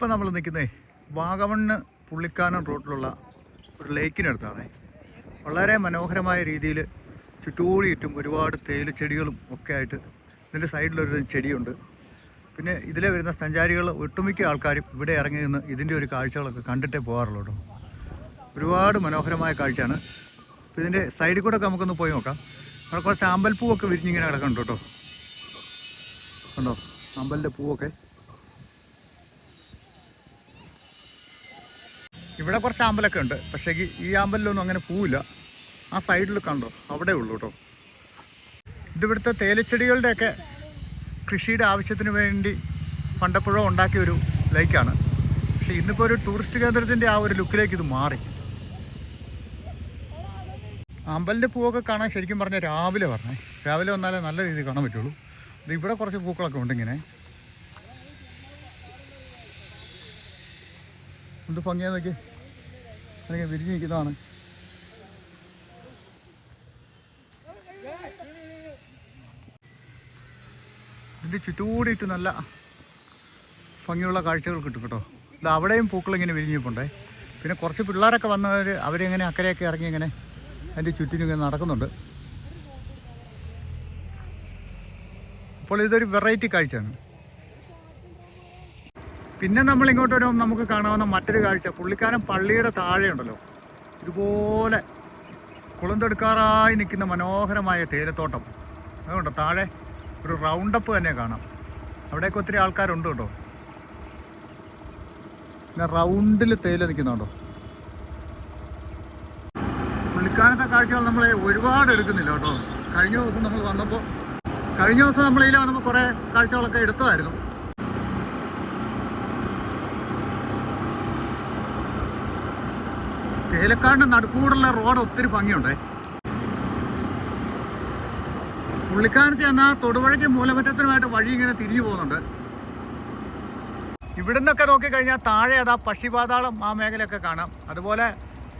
ഇപ്പം നമ്മൾ നിൽക്കുന്നത് വാഗമണ്ണ് പുള്ളിക്കാനം റോഡിലുള്ള ഒരു ലേക്കിനടുത്താണ്. വളരെ മനോഹരമായ രീതിയിൽ ചുറ്റോടി ചുറ്റും ഒരുപാട് തേയില ചെടികളും ഒക്കെ ആയിട്ട് ഇതിന്റെ സൈഡിലൊരു ചെടിയുണ്ട്. പിന്നെ ഇതിലെ വരുന്ന സഞ്ചാരികൾ ഒട്ടുമിക്ക ആൾക്കാരും ഇവിടെ ഇറങ്ങി നിന്ന് ഇതിന്റെ ഒരു കാഴ്ചകളൊക്കെ കണ്ടിട്ടേ പോകാറുള്ളൂ കേട്ടോ. ഒരുപാട് മനോഹരമായ കാഴ്ചയാണ്. അപ്പോൾ ഇതിന്റെ സൈഡിൽ കൂടെ നമുക്കൊന്ന് പോയി നോക്കാം. അവിടെ കുറച്ച് അമ്പൽപ്പൂവൊക്കെ വിരിഞ്ഞിങ്ങനെ കിടക്കുന്നുണ്ട് കേട്ടോ. കണ്ടോ? അമ്പലിന്റെ പൂവൊക്കെ. ഇവിടെ കുറച്ച് അമ്പലമൊക്കെ ഉണ്ട്. പക്ഷേ ഈ- അമ്പലിലൊന്നും അങ്ങനെ പൂവില്ല. ആ സൈഡിൽ കണ്ടോ? അവിടെ ഉള്ളൂ കേട്ടോ. ഇതിവിടുത്തെ തേലച്ചെടികളുടെയൊക്കെ കൃഷിയുടെ ആവശ്യത്തിന് വേണ്ടി പണ്ടപ്പോഴോ ഉണ്ടാക്കിയ ഒരു ലേക്കാണ്. പക്ഷേ ഇന്നിപ്പോൾ ഒരു ടൂറിസ്റ്റ് കേന്ദ്രത്തിന്റെ ആ ഒരു ലുക്കിലേക്ക് ഇത് മാറി. അമ്പലിന്റെ പൂവൊക്കെ കാണാൻ ശരിക്കും പറഞ്ഞാൽ രാവിലെ പറഞ്ഞേ രാവിലെ വന്നാലേ നല്ല രീതിയിൽ കാണാൻ പറ്റുള്ളൂ. ഇവിടെ കുറച്ച് പൂക്കളൊക്കെ ഉണ്ട് ഇങ്ങനെ. എന്ത് ഭംഗിയാ നോക്കി അല്ലെങ്കിൽ വിരിഞ്ഞ് നിൽക്കുന്നതാണ്. ഇതിന്റെ ചുറ്റുകൂടിയിട്ട് നല്ല ഭംഗിയുള്ള കാഴ്ചകൾ കിട്ടും കേട്ടോ. ഇത് അവിടെയും പൂക്കൾ ഇങ്ങനെ വിരിഞ്ഞു പോണ്ടേ പിന്നെ കുറച്ച് പിള്ളേരൊക്കെ വന്നവർ അവരിങ്ങനെ അക്കരയൊക്കെ ഇറങ്ങി ഇങ്ങനെ അതിന്റെ ചുറ്റിനും ഇങ്ങനെ നടക്കുന്നുണ്ട്. അപ്പോൾ ഇതൊരു വെറൈറ്റി കാഴ്ചയാണ്. പിന്നെ നമ്മൾ ഇങ്ങോട്ട് വരുമ്പോൾ നമുക്ക് കാണാവുന്ന മറ്റൊരു കാഴ്ച. പുള്ളിക്കാരൻ പള്ളിയുടെ താഴെയുണ്ടല്ലോ. ഇതുപോലെ കുളന്തെടുക്കാറായി നിൽക്കുന്ന മനോഹരമായ തേരത്തോട്ടം അതുകൊണ്ട് താഴെ ഒരു റൗണ്ടപ്പ് തന്നെ കാണാം. അവിടെയൊക്കെ ഒത്തിരി ആൾക്കാരുണ്ട് കേട്ടോ. പിന്നെ റൗണ്ടിൽ തേയില നിൽക്കുന്നുണ്ടോ? പുള്ളിക്കാരന്റെ കാഴ്ചകൾ നമ്മൾ ഒരുപാട് എടുക്കുന്നില്ല കേട്ടോ. കഴിഞ്ഞ ദിവസം നമ്മൾ വന്നപ്പോൾ കഴിഞ്ഞ ദിവസം നമ്മൾ വന്നപ്പോൾ കുറേ കാഴ്ചകളൊക്കെ എടുത്തതായിരുന്നു. തേലക്കാടിന്റെ നടുക്കൂടുള്ള റോഡ് ഒത്തിരി ഭംഗിയുണ്ടേ. പുള്ളിക്കാനത്ത് എന്നാൽ തൊടുപുഴയ്ക്ക് മൂലമറ്റത്തിനുമായിട്ട് വഴി ഇങ്ങനെ തിരിഞ്ഞു പോകുന്നുണ്ട്. ഇവിടുന്നൊക്കെ നോക്കിക്കഴിഞ്ഞാൽ താഴെ അതാ പക്ഷിപാതാളം ആ മേഖലയൊക്കെ കാണാം. അതുപോലെ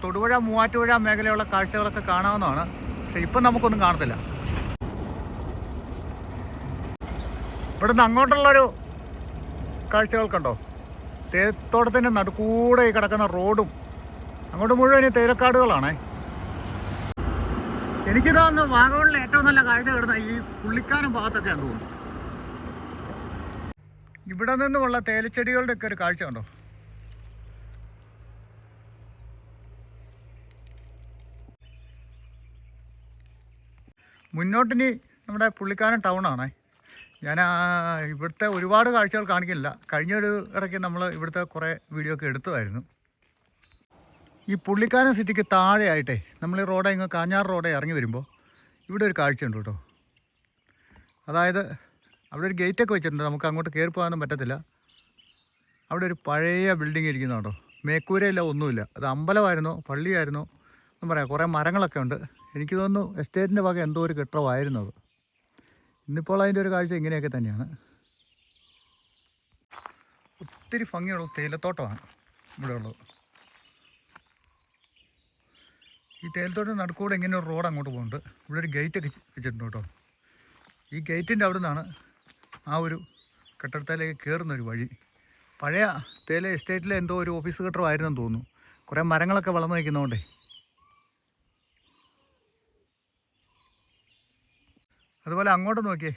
തൊടുപുഴ മൂവാറ്റുപുഴ മേഖലയുള്ള കാഴ്ചകളൊക്കെ കാണാവുന്നതാണ്. പക്ഷെ ഇപ്പം നമുക്കൊന്നും കാണത്തില്ല. ഇവിടുന്ന് അങ്ങോട്ടുള്ളൊരു കാഴ്ചകൾ കണ്ടോ? തേത്തോട്ടത്തിന്റെ നടുക്കൂടെ ഈ കിടക്കുന്ന റോഡും അങ്ങോട്ട് മുഴുവൻ തേയിലക്കാടുകളാണേ എനിക്ക് തോന്നുന്നു വാഗമണിൽ ഏറ്റവും നല്ല കാഴ്ച കിടന്ന ഈ പുള്ളിക്കാനം ഭാഗത്തൊക്കെയാണ് തോന്നുന്നു. ഇവിടെ നിന്നുമുള്ള തേയിലച്ചെടികളുടെ ഒക്കെ ഒരു കാഴ്ച ഉണ്ടോ മുന്നോട്ടിനി നമ്മുടെ പുള്ളിക്കാനം ടൗണാണേ ഞാൻ ഇവിടുത്തെ ഒരുപാട് കാഴ്ചകൾ കാണിക്കില്ല കഴിഞ്ഞൊരു ഇടയ്ക്ക് നമ്മൾ ഇവിടുത്തെ കുറേ വീഡിയോ ഒക്കെ എടുത്തതായിരുന്നു ഈ പുള്ളിക്കാരൻ സിറ്റിക്ക് താഴെയായിട്ടേ നമ്മൾ ഈ റോഡ് ഇങ്ങ് കാഞ്ഞാർ റോഡേ ഇറങ്ങി വരുമ്പോൾ ഇവിടെ ഒരു കാഴ്ചയുണ്ട് കേട്ടോ. അതായത് അവിടെ ഒരു ഗേറ്റ് ഒക്കെ വെച്ചിട്ടുണ്ട്. നമുക്ക് അങ്ങോട്ട് കയറി പോകാനൊന്നും പറ്റത്തില്ല. അവിടെ ഒരു പഴയ ബിൽഡിംഗ് ഇരിക്കുന്നുണ്ടോ മേക്കൂരയില്ല ഒന്നുമില്ല. അത് അമ്പലമായിരുന്നോ? പള്ളിയായിരുന്നോ? എന്ന് പറയാം. കുറേ മരങ്ങളൊക്കെ ഉണ്ട്. എനിക്ക് തോന്നുന്നു എസ്റ്റേറ്റിന്റെ ഭാഗം എന്തോ ഒരു കെട്ടിടമായിരുന്നു അത്. ഇന്നിപ്പോൾ അതിന്റെ ഒരു കാഴ്ച ഇങ്ങനെയൊക്കെ തന്നെയാണ്. ഒത്തിരി ഭംഗിയുള്ള തേയിലത്തോട്ടമാണ് ഇവിടെ ഉള്ളത് ഈ തേയിലത്തോട്ടം നടുക്കൂടെ ഇങ്ങനെ ഒരു റോഡ് അങ്ങോട്ട് പോകുന്നുണ്ട്. ഇവിടെ ഒരു ഗേറ്റ് വെച്ചിട്ടുണ്ട് കേട്ടോ. ഈ ഗേറ്റിന്റെ അവിടെ നിന്നാണ് ആ ഒരു കെട്ടിടത്തിലേക്ക് കയറുന്ന ഒരു വഴി. പഴയ തേയില എസ്റ്റേറ്റിലെ എന്തോ ഒരു ഓഫീസ് കെട്ടിടമായിരുന്നെന്ന് തോന്നുന്നു. കുറേ മരങ്ങളൊക്കെ വളർന്നു വയ്ക്കുന്നതുകൊണ്ടേ അതുപോലെ അങ്ങോട്ട് നോക്കിയേ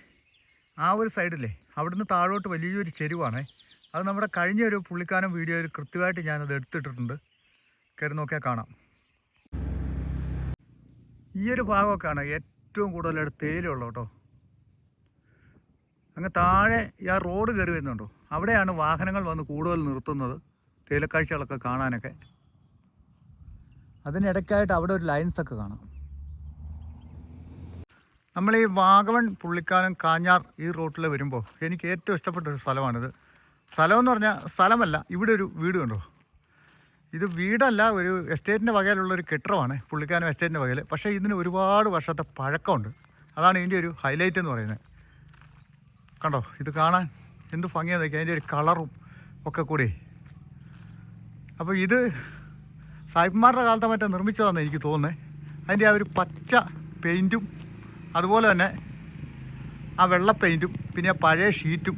ആ ഒരു സൈഡില്ലേ അവിടുന്ന് താഴോട്ട് വലിയൊരു ചെരുവാണേ. അത് നമ്മുടെ കഴിഞ്ഞ ഒരു പുള്ളിക്കാനം വീഡിയോയിൽ കൃത്യമായിട്ട് ഞാനത് എടുത്തിട്ടിട്ടുണ്ട്. കയറി നോക്കിയാൽ കാണാം. ഈ ഒരു ഭാഗമൊക്കെയാണ് ഏറ്റവും കൂടുതൽ തേയിലുള്ളത് കേട്ടോ. അങ്ങ് താഴെ ആ റോഡ് കയറി വരുന്നുണ്ടോ? അവിടെയാണ് വാഹനങ്ങൾ വന്ന് കൂടുതൽ നിർത്തുന്നത് തേയിലക്കാഴ്ചകളൊക്കെ കാണാനൊക്കെ. അതിനിടയ്ക്കായിട്ട് അവിടെ ഒരു ലൈൻസ് ഒക്കെ കാണാം. നമ്മൾ ഈ വാഗവൺ പുള്ളിക്കാനം കാഞ്ഞാർ ഈ റോട്ടിൽ വരുമ്പോൾ എനിക്ക് ഏറ്റവും ഇഷ്ടപ്പെട്ട ഒരു സ്ഥലമാണിത്. സ്ഥലം എന്ന് പറഞ്ഞാൽ സ്ഥലമല്ല ഇവിടെ ഒരു വീട് കണ്ടോ? ഇത് വീടല്ല ഒരു എസ്റ്റേറ്റിന്റെ വകയിലുള്ള ഒരു കെട്ടിടമാണ് പുള്ളിക്കാനം എസ്റ്റേറ്റിന്റെ വകയിൽ. പക്ഷേ ഇതിന് ഒരുപാട് വർഷത്തെ പഴക്കമുണ്ട്. അതാണ് ഇതിന്റെ ഒരു ഹൈലൈറ്റ് എന്ന് പറയുന്നത്. കണ്ടോ? ഇത് കാണാൻ എന്ത് ഭംഗിയാന്ന് നോക്കി അതിന്റെ ഒരു കളറും ഒക്കെ കൂടി. അപ്പോൾ ഇത് സായിപ്പന്മാരുടെ കാലത്തെ മറ്റേ നിർമ്മിച്ചതാണെന്ന് എനിക്ക് തോന്നുന്നത് അതിന്റെ ആ ഒരു പച്ച പെയിന്റും അതുപോലെ തന്നെ ആ വെള്ള പെയിന്റും പിന്നെ ആ പഴയ ഷീറ്റും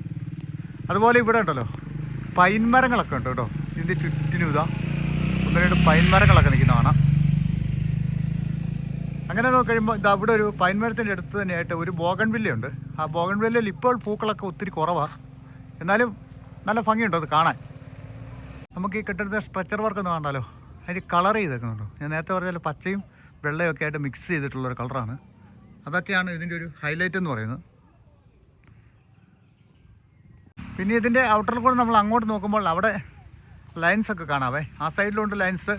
അതുപോലെ ഇവിടെ ഉണ്ടല്ലോ പൈൻ മരങ്ങളൊക്കെ ഉണ്ട് കേട്ടോ. ഇതിന്റെ ചുറ്റിനും ഇതാ. രണ്ട് പൈൻ മരങ്ങളൊക്കെ നിൽക്കുന്ന കാണാം. അങ്ങനെ നോക്കി കഴിയുമ്പോൾ ഇത് അവിടെ ഒരു പൈൻ മരത്തിന്റെ അടുത്ത് തന്നെയായിട്ട് ഒരു ബോഗൺ വില്ലയുണ്ട് ആ ബോഗൺ വില്ലയിൽ ഇപ്പോൾ പൂക്കളൊക്കെ ഒത്തിരി കുറവാണ് എന്നാലും നല്ല ഭംഗിയുണ്ട് അത് കാണാൻ. നമുക്ക് ഈ കെട്ടിടത്തെ സ്ട്രക്ചർ വർക്ക് ഒന്ന് കാണാമല്ലോ അതിന് കളർ ചെയ്തേക്കുന്നുണ്ടോ. ഞാൻ നേരത്തെ പറഞ്ഞാൽ പച്ചയും വെള്ളയും ഒക്കെ ആയിട്ട് മിക്സ് ചെയ്തിട്ടുള്ള ഒരു കളറാണ് അതൊക്കെയാണ് ഇതിന്റെ ഒരു ഹൈലൈറ്റ് എന്ന് പറയുന്നത്. പിന്നെ ഇതിന്റെ ഔട്ടറിൽ കൂടെ നമ്മൾ അങ്ങോട്ട് നോക്കുമ്പോൾ അവിടെ ലൈൻസ് ഒക്കെ കാണാവേ. ആ സൈഡിലുണ്ട് ലൈൻസ്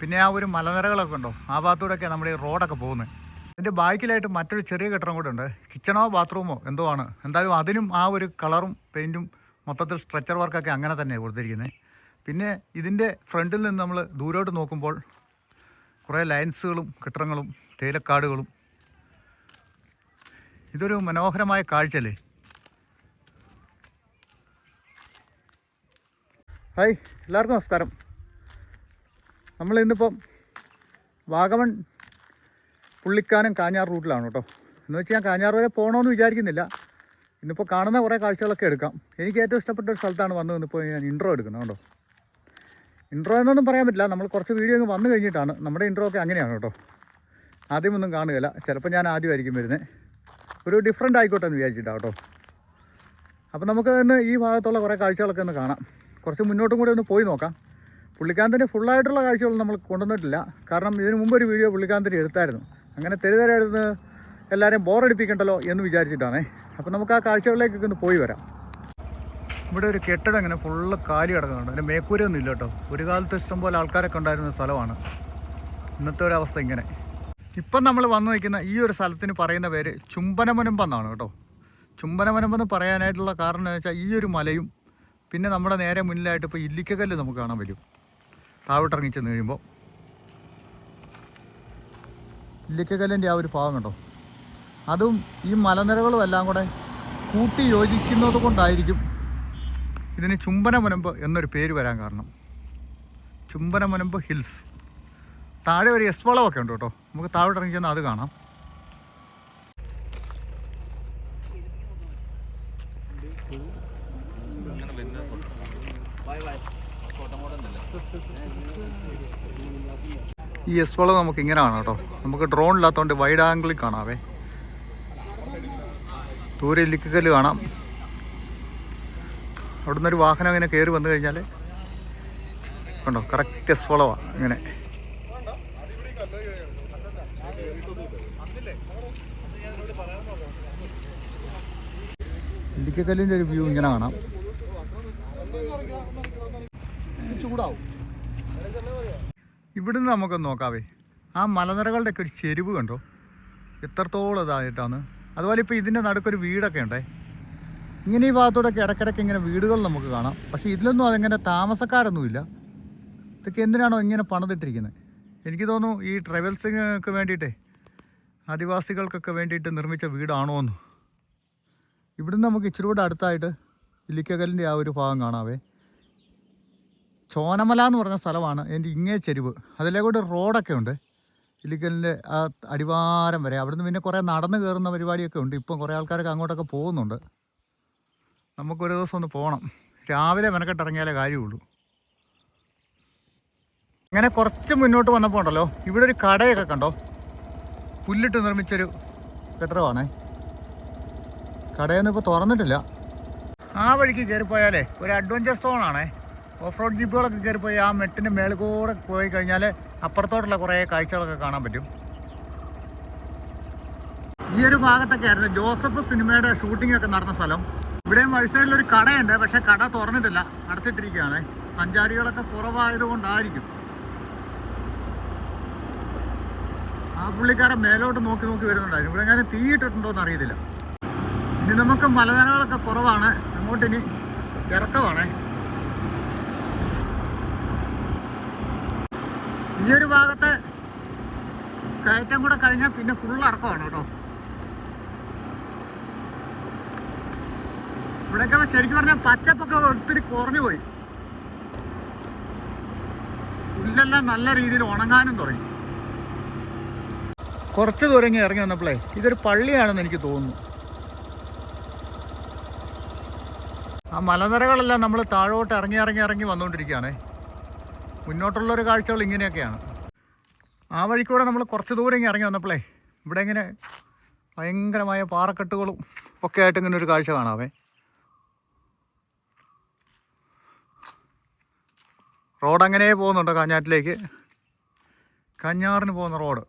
പിന്നെ ആ ഒരു മലനിരകളൊക്കെ ഉണ്ടോ? ആ ഭാഗത്തൂടെയൊക്കെ നമ്മുടെ ഈ റോഡൊക്കെ പോകുന്നത്. ഇതിന്റെ ബാക്കിലായിട്ട് മറ്റൊരു ചെറിയ കെട്ടിടം കൂടെ ഉണ്ട്. കിച്ചണോ ബാത്റൂമോ എന്തോ ആണ്. എന്തായാലും അതിനും ആ ഒരു കളറും പെയിന്റും മൊത്തത്തിൽ സ്ട്രെച്ചർ വർക്കൊക്കെ അങ്ങനെ തന്നെയാണ് കൊടുത്തിരിക്കുന്നത് പിന്നെ ഇതിന്റെ ഫ്രണ്ടിൽ നിന്ന് നമ്മൾ ദൂരോട്ട് നോക്കുമ്പോൾ കുറേ ലൈൻസുകളും കെട്ടിടങ്ങളും തേയിലക്കാടുകളും. ഇതൊരു മനോഹരമായ കാഴ്ചയല്ലേ? ഹായ് എല്ലാവർക്കും നമസ്കാരം. നമ്മൾ ഇന്നിപ്പം വാഗമൺ പുള്ളിക്കാനം കാഞ്ഞാർ റൂട്ടിലാണ് കേട്ടോ. എന്ന് വെച്ച് ഞാൻ കാഞ്ഞാർ വരെ പോകണമെന്ന് വിചാരിക്കുന്നില്ല. ഇന്നിപ്പോൾ കാണുന്ന കുറേ കാഴ്ചകളൊക്കെ എടുക്കാം. എനിക്ക് ഏറ്റവും ഇഷ്ടപ്പെട്ട ഒരു സ്ഥലത്താണ് വന്ന് ഇന്നിപ്പോൾ ഞാൻ ഇൻട്രോ എടുക്കുന്നത് കേട്ടോ ഇൻട്രോ എന്നൊന്നും പറയാൻ പറ്റില്ല. നമ്മൾ കുറച്ച് വീഡിയോ അങ്ങ് വന്നു കഴിഞ്ഞിട്ടാണ്. നമ്മുടെ ഇൻട്രോ ഒക്കെ അങ്ങനെയാണ് കേട്ടോ. ആദ്യമൊന്നും കാണുകയില്ല. ചിലപ്പോൾ ഞാൻ ആദ്യമായിരിക്കും വരുന്നത്. ഒരു ഡിഫറെന്റ് ആയിക്കോട്ടെ എന്ന് വിചാരിച്ചിട്ടാണ് കേട്ടോ. അപ്പോൾ നമുക്ക് തന്നെ ഈ ഭാഗത്തുള്ള കുറേ കാഴ്ചകളൊക്കെ ഒന്ന് കാണാം. കുറച്ച് മുന്നോട്ടും കൂടി ഒന്ന് പോയി നോക്കാം. പുള്ളിക്കാന്തിന്റെ ഫുള്ളായിട്ടുള്ള കാഴ്ചകൾ നമ്മൾ കൊണ്ടുവന്നിട്ടില്ല. കാരണം ഇതിനു മുമ്പ് ഒരു വീഡിയോ പുള്ളിക്കാന്തിന്റെ എടുത്തായിരുന്നു. അങ്ങനെ തെരുതരായിരുന്നു എല്ലാവരെയും ബോറടിപ്പിക്കണ്ടല്ലോ എന്ന് വിചാരിച്ചിട്ടാണേ. അപ്പോൾ നമുക്ക് ആ കാഴ്ചകളിലേക്കൊക്കെ ഒന്ന് പോയി വരാം. ഇവിടെ ഒരു കെട്ടിടം ഇങ്ങനെ ഫുള്ള് കാലി കിടക്കുന്നുണ്ട്. അതിന്റെ മേക്കൂരൊന്നും ഇല്ല കേട്ടോ. ഒരു കാലത്ത് ഇഷ്ടംപോലെ ആൾക്കാരൊക്കെ ഉണ്ടായിരുന്ന സ്ഥലമാണ്. ഇന്നത്തെ ഒരവസ്ഥ ഇങ്ങനെ. ഇപ്പം നമ്മൾ വന്നു നിൽക്കുന്ന ഈ ഒരു സ്ഥലത്തിന് പറയുന്ന പേര് ചുംബനമുനമ്പെന്നാണ് കേട്ടോ. ചുംബനമുനമ്പെന്ന് പറയാനായിട്ടുള്ള കാരണം എന്ന് വെച്ചാൽ ഈ ഒരു മലയും പിന്നെ നമ്മുടെ നേരെ മുന്നിലായിട്ട് ഇപ്പോൾ ഇല്ലിക്കക്കല്ല് നമുക്ക് കാണാൻ പറ്റും. താഴോട്ടിറങ്ങി ചെന്ന് കഴിയുമ്പോൾ ഇല്ലിക്കക്കല്ലിന്റെ ആ ഒരു ഭാഗം കണ്ടോ? അതും ഈ മലനിരകളും എല്ലാം കൂടെ കൂട്ടി യോജിക്കുന്നത് കൊണ്ടായിരിക്കും ഇതിന് ചുംബനമുനമ്പ് എന്നൊരു പേര് വരാൻ കാരണം. ചുംബനമുനമ്പ് ഹിൽസ്. താഴെ ഒരു എസ് വളവൊക്കെ ഉണ്ട് കേട്ടോ. നമുക്ക് താഴോട്ടിറങ്ങി ചെന്നാൽ അത് കാണാം. എസ് വളം നമുക്ക് ഇങ്ങനെ കാണാം കേട്ടോ. നമുക്ക് ഡ്രോൺ ഇല്ലാത്തതുകൊണ്ട് വൈഡ് ആംഗിളിൽ കാണാവേ. ദൂരെ ഇല്ലിക്കൽ കാണാം. അവിടുന്ന് ഒരു വാഹനം ഇങ്ങനെ കയറി വന്നു കഴിഞ്ഞാൽ കണ്ടോ? കറക്റ്റ് എസ് വളവാണ് ഇങ്ങനെ. ഇല്ലിക്കല്ലിന്റെ ഒരു വ്യൂ ഇങ്ങനെ കാണാം. ചൂടാവും. ഇവിടുന്ന് നമുക്കൊന്ന് നോക്കാവേ. ആ മലനിരകളുടെ ഒക്കെ ഒരു ചെരുവ് കണ്ടോ? എത്രത്തോളം ഇതായിട്ടാണ്. അതുപോലെ ഇപ്പോൾ ഇതിന്റെ നടുക്കൊരു വീടൊക്കെ ഉണ്ടേ. ഇങ്ങനെ ഈ ഭാഗത്തോടൊക്കെ ഇടയ്ക്കിടയ്ക്ക് ഇങ്ങനെ വീടുകൾ നമുക്ക് കാണാം. പക്ഷേ ഇതിലൊന്നും അതെങ്ങനെ താമസക്കാരൊന്നുമില്ല. ഇതൊക്കെ എന്തിനാണോ ഇങ്ങനെ പണിതിട്ടിരിക്കുന്നത് എനിക്ക് തോന്നുന്നു ഈ ട്രവൽസിങ്ങൾക്ക് വേണ്ടിയിട്ടേ ആദിവാസികൾക്കൊക്കെ വേണ്ടിയിട്ട് നിർമ്മിച്ച വീടാണോ എന്ന്. ഇവിടുന്ന് നമുക്ക് ഇച്ചിരി കൂടെ അടുത്തായിട്ട് ഇല്ലിക്കകലിന്റെ ആ ഒരു ഭാഗം കാണാവേ. ചോനമല എന്ന് പറഞ്ഞ സ്ഥലമാണ് എന്റെ ഇങ്ങേ ചെരുവ്. അതിലേക്കൂടെ റോഡൊക്കെ ഉണ്ട്. ഇല്ലിക്കലിന്റെ ആ അടിവാരം വരെ. അവിടുന്ന് പിന്നെ കുറേ നടന്ന് കയറുന്ന പരിപാടിയൊക്കെ ഉണ്ട്. ഇപ്പം കുറേ ആൾക്കാരൊക്കെ അങ്ങോട്ടൊക്കെ പോകുന്നുണ്ട്. നമുക്കൊരു ദിവസം ഒന്ന് പോകണം രാവിലെ മെനക്കെട്ട് ഇറങ്ങിയാലേ കാര്യമുള്ളൂ. അങ്ങനെ കുറച്ച് മുന്നോട്ട് വന്നപ്പോൾ ഉണ്ടല്ലോ ഇവിടെ ഒരു കടയൊക്കെ കണ്ടോ? പുല്ലിട്ട് നിർമ്മിച്ചൊരു കെട്ടിടമാണേ. കടയൊന്നും ഇപ്പോൾ തുറന്നിട്ടില്ല. ആ വഴിക്ക് കയറിപ്പോയാലേ ഒരു അഡ്വഞ്ചർ സോണാണേ ഓഫ് റോഡ് ജീപ്പുകളൊക്കെ കയറിപ്പോയി ആ മെട്ടിന്റെ മേളിൽ കൂടെ പോയി കഴിഞ്ഞാൽ അപ്പുറത്തോട്ടുള്ള കുറേ കാഴ്ചകളൊക്കെ കാണാൻ പറ്റും. ഈ ഒരു ഭാഗത്തൊക്കെ ആയിരുന്നു ജോസഫ് സിനിമയുടെ ഷൂട്ടിംഗ് ഒക്കെ നടന്ന സ്ഥലം. ഇവിടെയും വഴി ഒരു കടയുണ്ട് പക്ഷെ കട തുറന്നിട്ടില്ല. അടച്ചിട്ടിരിക്കുകയാണ്. സഞ്ചാരികളൊക്കെ കുറവായതുകൊണ്ടായിരിക്കും. ആ പുള്ളിക്കാരൻ മേലോട്ട് നോക്കി നോക്കി വരുന്നുണ്ടായിരുന്നു. ഇവിടെ ഞാൻ തീയിട്ടിട്ടുണ്ടോ എന്ന് അറിയത്തില്ല. ഇനി നമുക്ക് മലനിരകളൊക്കെ കുറവാണ്. അങ്ങോട്ട് ഇനി ഇറക്കമാണേ. ഈ ഒരു ഭാഗത്ത് കയറ്റം കൂടെ കഴിഞ്ഞാൽ പിന്നെ ഫുൾ ഇറക്കമാണ് കേട്ടോ. ഇവിടെയൊക്കെ ശരിക്കും പറഞ്ഞാൽ പച്ചപ്പൊക്കെ ഒത്തിരി കുറഞ്ഞു പോയി. പുല്ലെല്ലാം നല്ല രീതിയിൽ ഉണങ്ങാനും തുടങ്ങി. കുറച്ച് ദൂരം ഇറങ്ങി വന്നപ്പോഴേ ഇതൊരു പള്ളിയാണെന്ന് എനിക്ക് തോന്നുന്നു. ആ മലനിരകളെല്ലാം നമ്മൾ താഴോട്ട് ഇറങ്ങി ഇറങ്ങി ഇറങ്ങി വന്നുകൊണ്ടിരിക്കുകയാണേ. മുന്നോട്ടുള്ളൊരു കാഴ്ചകൾ ഇങ്ങനെയൊക്കെയാണ്. ആ വഴിക്കൂടെ നമ്മൾ കുറച്ച് ദൂരം ഇങ്ങനെ ഇറങ്ങി വന്നപ്പോഴേ ഇവിടെ ഇങ്ങനെ ഭയങ്കരമായ പാറക്കെട്ടുകളും ഒക്കെ ആയിട്ട് ഇങ്ങനെ ഒരു കാഴ്ച കാണാവേ റോഡ് അങ്ങനെ പോകുന്നുണ്ട് കാഞ്ഞാറ്റിലേക്ക്. കഞ്ഞാറിന് പോകുന്ന റോഡ്.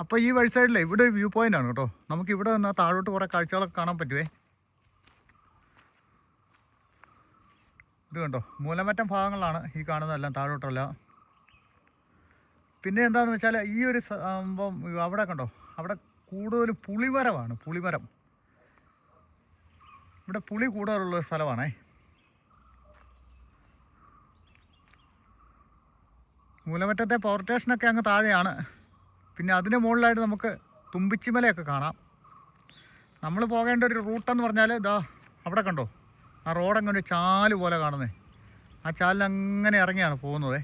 അപ്പോൾ ഈ വഴി സൈഡിലെ ഇവിടെ ഒരു വ്യൂ ആണ് കേട്ടോ. നമുക്ക് ഇവിടെ നിന്നാൽ താഴോട്ട് കുറേ കാഴ്ചകളൊക്കെ കാണാൻ പറ്റുമേ ഇത് കണ്ടോ? മൂലമറ്റം ഭാഗങ്ങളാണ് ഈ കാണുന്നതെല്ലാം താഴോട്ടല്ല പിന്നെ എന്താണെന്ന് വെച്ചാൽ ഈ ഒരു സംഭവം അവിടെ കണ്ടോ? അവിടെ കൂടുതലും പുളിമരമാണ് പുളിമരം. ഇവിടെ പുളി കൂടുതലുള്ള സ്ഥലമാണേ. മൂലമറ്റത്തെ പവർ സ്റ്റേഷനൊക്കെ അങ്ങ് താഴെയാണ്. പിന്നെ അതിന് മുകളിലായിട്ട് നമുക്ക് തുമ്പിച്ചിമലയൊക്കെ കാണാം. നമ്മൾ പോകേണ്ട ഒരു റൂട്ടെന്ന് പറഞ്ഞാൽ ഇതാ അവിടെ കണ്ടോ? ആ റോഡങ്ങനെ ചാൽ പോലെ കാണുന്നേ. ആ ചാലിൽ അങ്ങനെ ഇറങ്ങിയാണ് പോകുന്നത്.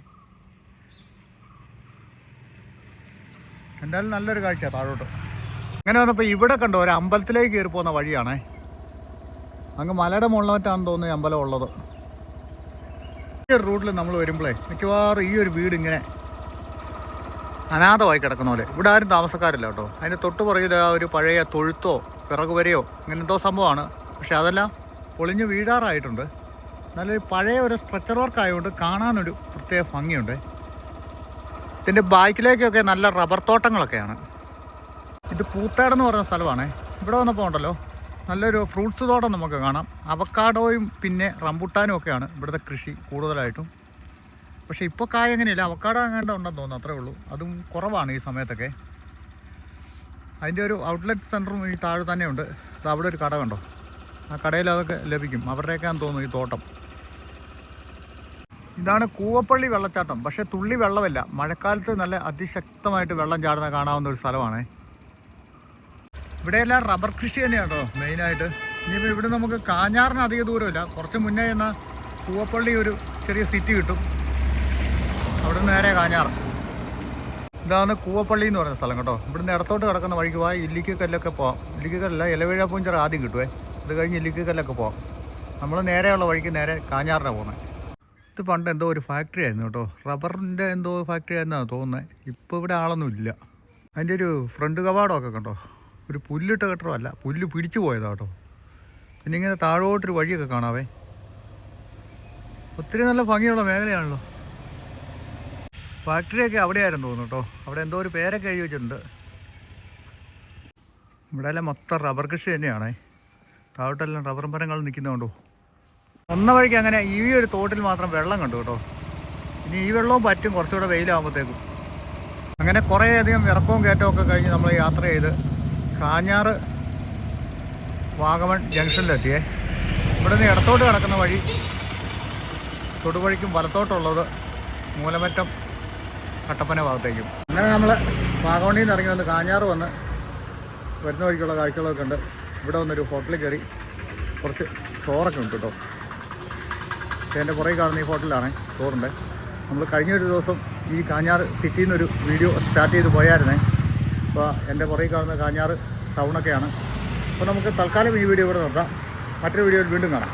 എന്തായാലും നല്ലൊരു കാഴ്ചയാണ് താഴോട്ട്. അങ്ങനെ വന്നപ്പോൾ ഇവിടെ കണ്ടോ ഒരു അമ്പലത്തിലേക്ക് കയറി പോകുന്ന വഴിയാണേ. അങ്ങ് മലയുടെ മുകളിലായിട്ടാണെന്ന് തോന്നുന്നു ഈ അമ്പലം ഉള്ളത്. ഈ റൂട്ടിൽ നമ്മൾ വരുമ്പോഴേ മിക്കവാറും ഈ ഒരു വീട് ഇങ്ങനെ അനാഥമായി കിടക്കുന്ന പോലെ. ഇവിടെ ആരും താമസക്കാരില്ല കേട്ടോ. അതിന്റെ തൊട്ട് പുറകിൽ ആ ഒരു പഴയ തൊഴുത്തോ പിറകുവരയോ ഇങ്ങനെ എന്തോ സംഭവമാണ്. പക്ഷെ അതെല്ലാം പൊളിഞ്ഞ് വീഴാറായിട്ടുണ്ട്. നല്ല പഴയ ഒരു സ്ട്രക്ചർ വർക്ക് ആയതുകൊണ്ട് കാണാനൊരു പ്രത്യേക ഭംഗിയുണ്ട്. ഇതിന്റെ ബാക്കിലേക്കൊക്കെ നല്ല റബ്ബർ തോട്ടങ്ങളൊക്കെയാണ്. ഇത് പൂത്തേടെന്ന് പറയുന്ന സ്ഥലമാണേ. ഇവിടെ വന്നപ്പോൾ ഉണ്ടല്ലോ നല്ലൊരു ഫ്രൂട്ട്സ് തോട്ടം നമുക്ക് കാണാം. അവക്കാഡോയും പിന്നെ റംബുട്ടാനും ഒക്കെയാണ് ഇവിടുത്തെ കൃഷി കൂടുതലായിട്ടും. പക്ഷേ ഇപ്പോൾ കായ എങ്ങനെയില്ല അവക്കാഡോ എങ്ങാണ്ട് ഉണ്ടെന്ന് തോന്നുന്നു അത്രേ ഉള്ളൂ. അതും കുറവാണ് ഈ സമയത്തൊക്കെ. അതിന്റെ ഒരു ഔട്ട്ലെറ്റ് സെന്ററും ഈ താഴെ തന്നെയുണ്ട്. അത് അവിടെ ഒരു കട കണ്ടോ? ആ കടയിൽ അതൊക്കെ ലഭിക്കും. അവരുടെയൊക്കെയാന്ന് തോന്നുന്നു ഈ തോട്ടം. ഇതാണ് കൂവപ്പള്ളി വെള്ളച്ചാട്ടം. പക്ഷേ തുള്ളി വെള്ളമല്ല. മഴക്കാലത്ത് നല്ല അതിശക്തമായിട്ട് വെള്ളം ചാടുന്ന കാണാവുന്ന ഒരു സ്ഥലമാണ്. ഇവിടെയെല്ലാം റബ്ബർ കൃഷി തന്നെയാണ് കേട്ടോ മെയിനായിട്ട്. ഇനിയിപ്പോൾ ഇവിടെ നമുക്ക് കാഞ്ഞാറിന് അധിക ദൂരമില്ല. കുറച്ച് മുന്നേ എന്ന കൂവപ്പള്ളി ഒരു ചെറിയ സിറ്റി കിട്ടും. അവിടെ നേരെ കാഞ്ഞാർ ഇതാണ് കൂവപ്പള്ളി എന്ന് പറയുന്ന സ്ഥലം കേട്ടോ. ഇവിടുന്ന് ഇടത്തോട്ട് കിടക്കുന്ന വഴിക്ക് പോയാൽ ഇല്ലിക്കല്ലൊക്കെ പോവാം. ഇല്ലിക്കല്ല ഇലവീഴ പൂഞ്ചിറ ആദ്യം കിട്ടുവേ. അത് കഴിഞ്ഞ് ഇല്ലിക്കലൊക്കെ പോവാം. നമ്മൾ നേരെയുള്ള വഴിക്ക് നേരെ കാഞ്ഞാറിനാണ് പോകുന്നത് ഇത് പണ്ട് എന്തോ ഒരു ഫാക്ടറി ആയിരുന്നു കേട്ടോ. റബ്ബറിന്റെ എന്തോ ഫാക്ടറി ആയിരുന്നാണ് തോന്നുന്നത് ഇപ്പോൾ ഇവിടെ ആളൊന്നും ഇല്ല. അതിന്റെ ഒരു ഫ്രണ്ട് കവാടമൊക്കെ കണ്ടോ? ഒരു പുല്ലിട്ട കെട്ടറല്ല പുല്ല് പിടിച്ചു പോയതാ കേട്ടോ. പിന്നെ ഇങ്ങനെ താഴോട്ടൊരു വഴിയൊക്കെ കാണാവേ. ഒത്തിരി നല്ല ഭംഗിയുള്ള മേഖലയാണല്ലോ. ഫാക്ടറിയൊക്കെ അവിടെയായിരുന്നു തോന്നുന്നു കേട്ടോ. അവിടെ എന്തോ ഒരു പേരൊക്കെ എഴുതി വെച്ചിട്ടുണ്ട്. ഇവിടെ എല്ലാം മൊത്തം റബ്ബർ കൃഷി തന്നെയാണേ. താഴോട്ടെല്ലാം റബ്ബർ മരങ്ങൾ നിൽക്കുന്നുണ്ടോ ഒന്ന വഴിക്ക് അങ്ങനെ ഈ ഒരു തോട്ടിൽ മാത്രം വെള്ളം കണ്ടു കേട്ടോ. ഇനി ഈ വെള്ളവും പറ്റും കുറച്ചുകൂടെ വെയിലാകുമ്പോഴത്തേക്കും അങ്ങനെ കുറേയധികം ഇറക്കവും കയറ്റവും ഒക്കെ കഴിഞ്ഞ് നമ്മൾ യാത്ര ചെയ്ത് കാഞ്ഞാറ് വാഗമൺ ജംഗ്ഷനിലെത്തിയേ. ഇവിടെ നിന്ന് ഇടത്തോട്ട് കിടക്കുന്ന വഴി തൊടുവഴിക്കും വലത്തോട്ടുള്ളത് മൂലമറ്റം കട്ടപ്പന ഭാഗത്തേക്കും. അങ്ങനെ നമ്മൾ വാഗമണിയിൽ നിന്ന് ഇറങ്ങി വന്ന് കാഞ്ഞാറ് വന്ന് വരുന്ന വഴിക്കുള്ള കാഴ്ചകളൊക്കെ ഉണ്ട്. ഇവിടെ വന്നൊരു ഹോട്ടലിൽ കയറി കുറച്ച് ചോറൊക്കെ ഉണ്ട് കേട്ടോ. എന്റെ കുറേ കാണുന്ന ഈ ഹോട്ടലിലാണ് ചോറുണ്ട്. നമ്മൾ കഴിഞ്ഞൊരു ദിവസം ഈ കാഞ്ഞാർ സിറ്റിയിൽ നിന്നൊരു വീഡിയോ സ്റ്റാർട്ട് ചെയ്ത് പോയായിരുന്നേ. അപ്പോൾ എന്റെ പുറകെ കാണുന്ന കാഞ്ഞാർ ടൗണൊക്കെയാണ് അപ്പോൾ നമുക്ക് തൽക്കാലം ഈ വീഡിയോ ഇവിടെ നിർത്താം. മറ്റൊരു വീഡിയോയിൽ വീണ്ടും കാണാം.